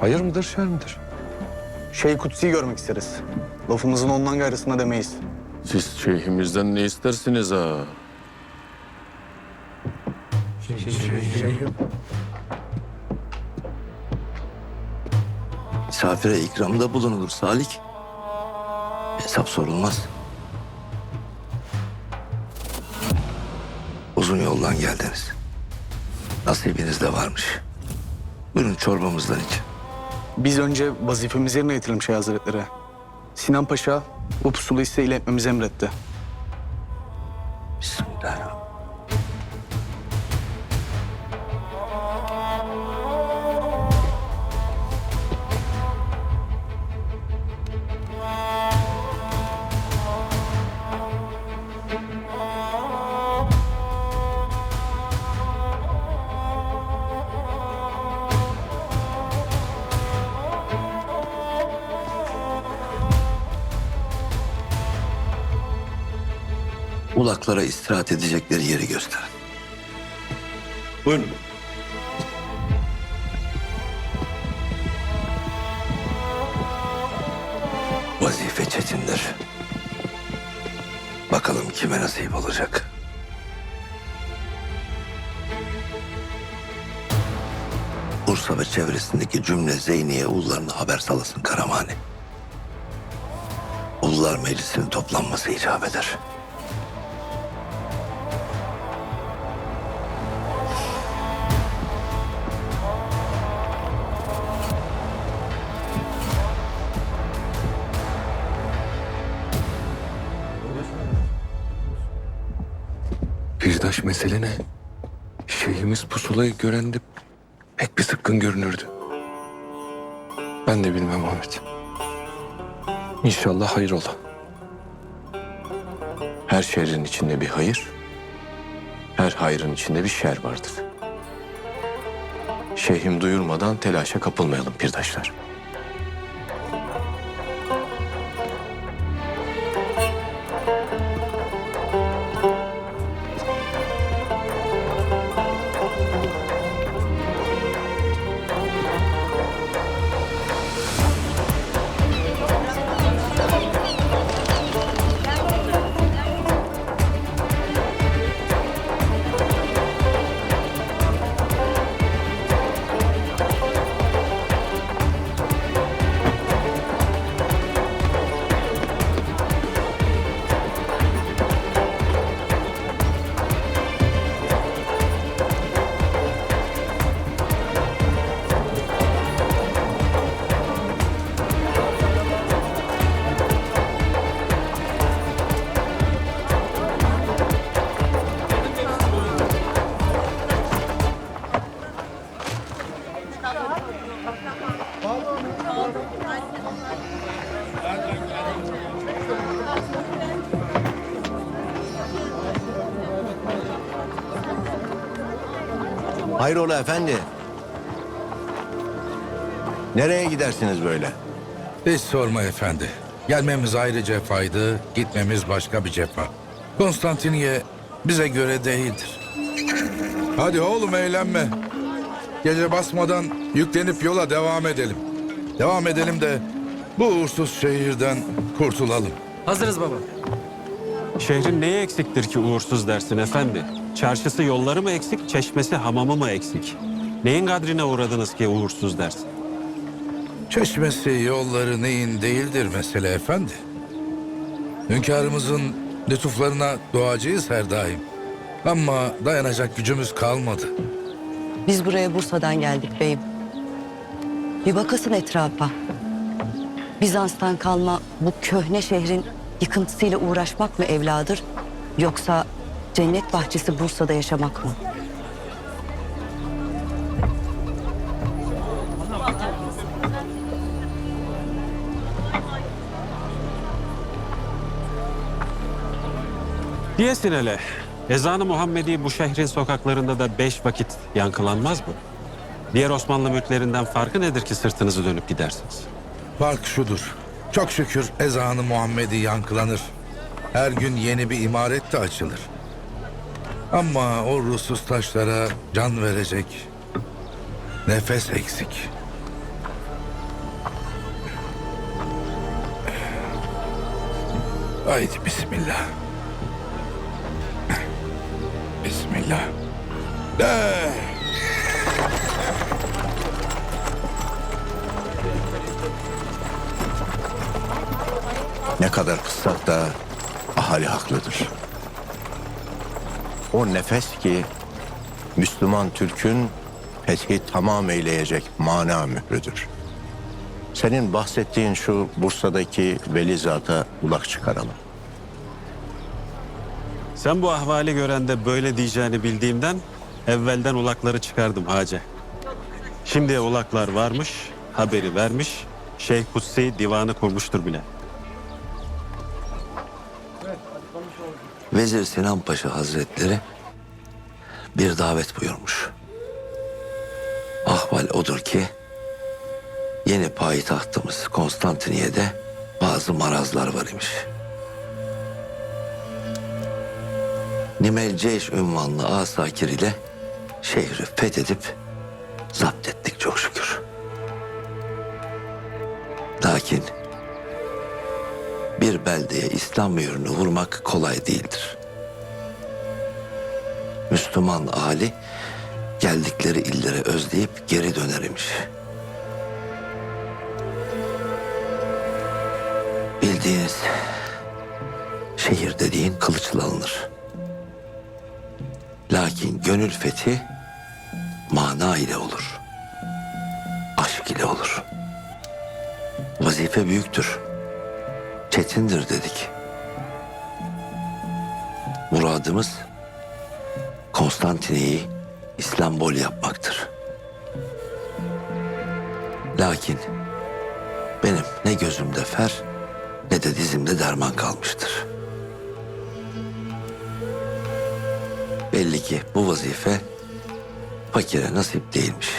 Hayır mıdır, şer midir? Şey Kutsi'yi görmek isteriz. Lafımızın ondan gayrısına demeyiz. Siz şeyhimizden ne istersiniz ha? Misafire ikramda bulunulur Salik. Hesap sorulmaz. Uzun yoldan geldiniz. Nasibiniz de varmış. Buyurun çorbamızdan için. Biz önce vazifemizi yerine getirelim Şeyh Hazretleri. Sinan Paşa bu pusulayı size iletmemizi emretti. Ulaklara istirahat edecekleri yeri gösterin. Buyurun. Vazife çetindir. Bakalım kime nasip olacak. Bursa ve çevresindeki cümle Zeyniye ullarına haber salasın Karamani. Ullar meclisinin toplanması icap eder. Birdaş mesele ne? Şeyhimiz pusulayı görende pek bir sıkkın görünürdü. Ben de bilmem Ahmet. İnşallah hayır ola. Her şerrin içinde bir hayır, her hayrın içinde bir şer vardır. Şeyhim duyurmadan telaşa kapılmayalım pirdaşlar. Hayrola efendi? Nereye gidersiniz böyle? Hiç sorma efendi. Gelmemiz ayrı cefaydı, gitmemiz başka bir cefa. Konstantiniye bize göre değildir. Hadi oğlum eğlenme. Gece basmadan yüklenip yola devam edelim. Devam edelim de bu uğursuz şehirden kurtulalım. Hazırız baba. Şehrin neyi eksiktir ki uğursuz dersin efendi? Çarşısı yolları mı eksik, çeşmesi hamamı mı eksik? Neyin kadrine uğradınız ki uğursuz dersin? Çeşmesi yolları neyin değildir mesele efendi. Hünkârımızın lütuflarına duacıyız her daim. Ama dayanacak gücümüz kalmadı. Biz buraya Bursa'dan geldik beyim. Bir bakasın etrafa. Bizans'tan kalma bu köhne şehrin yıkıntısıyla uğraşmak mı evladır? Yoksa cennet bahçesi Bursa'da yaşamak mı? Diyesin hele. Ezanı Muhammedi bu şehrin sokaklarında da beş vakit yankılanmaz mı? Diğer Osmanlı mülklerinden farkı nedir ki sırtınızı dönüp gidersiniz? Fark şudur. Çok şükür ezanı Muhammed'i yankılanır. Her gün yeni bir imaret de açılır. Ama o ruhsuz taşlara can verecek nefes eksik. Haydi bismillah. Bismillah. Eee. Ne kadar kıssak da ahali haklıdır. O nefes ki Müslüman Türk'ün fethi tamam eyleyecek mana mührüdür. Senin bahsettiğin şu Bursa'daki veli zata ulak çıkaralım. Sen bu ahvali görende böyle diyeceğini bildiğimden evvelden ulakları çıkardım Hace. Şimdi ulaklar varmış, haberi vermiş. Şeyh Kutsi divanı kurmuştur bile. Vezir Sinan Paşa Hazretleri bir davet buyurmuş. Ahval odur ki yeni payitahtımız Konstantiniye'de bazı marazlar var imiş. Nimel Ceyş ünvanlı Asakir ile şehri fethedip zapt ettik çok şükür. Lakin bir beldeye İslam mührünü vurmak kolay değildir. Müslüman Ali geldikleri illere özleyip geri döner imiş. Bildiğiniz şehir dediğin kılıçla alınır. Lakin gönül fethi mana ile olur. Aşk ile olur. Vazife büyüktür çetindir dedik. Muradımız Konstantine'yi İslambol yapmaktır. Lakin benim ne gözümde fer ne de dizimde derman kalmıştır. Belli ki bu vazife fakire nasip değilmiş.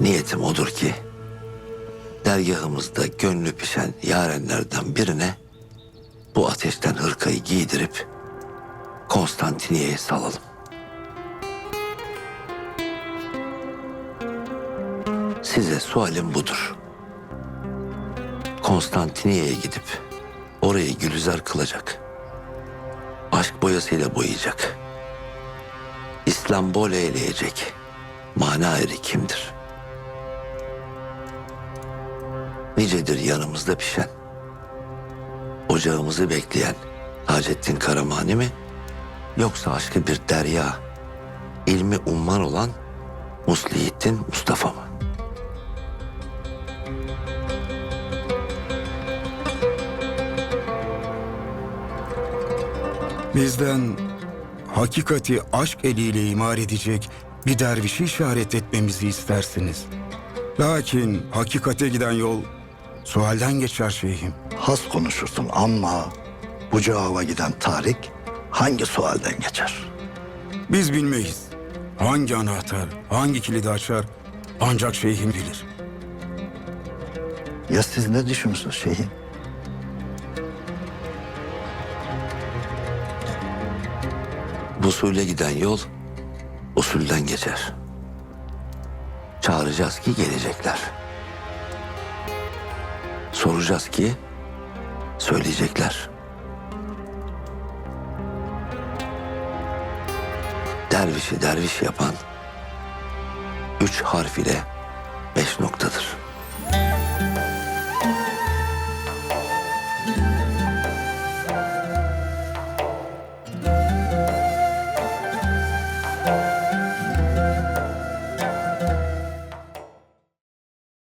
Niyetim odur ki dergahımızda gönlü pişen yarenlerden birine bu ateşten hırkayı giydirip Konstantiniye'ye salalım. Size sualim budur. Konstantiniye'ye gidip orayı gülüzer kılacak. Aşk boyasıyla boyayacak. İslam bol eyleyecek. Mana eri kimdir?'' Nicedir yanımızda pişen. Ocağımızı bekleyen Hacettin Karamani mi? Yoksa aşkı bir derya, ilmi umman olan Muslihittin Mustafa mı? Bizden hakikati aşk eliyle imar edecek bir dervişi işaret etmemizi istersiniz. Lakin hakikate giden yol sualden geçer şeyhim. has konuşursun ama bu cevaba giden Tarik hangi sualden geçer? Biz bilmeyiz. Hangi anahtar, hangi kilidi açar ancak şeyhim bilir. Ya siz ne düşünürsünüz şeyhim? Busule giden yol usulden geçer. Çağıracağız ki gelecekler. Soracağız ki söyleyecekler. Dervişi derviş yapan üç harf ile beş noktadır.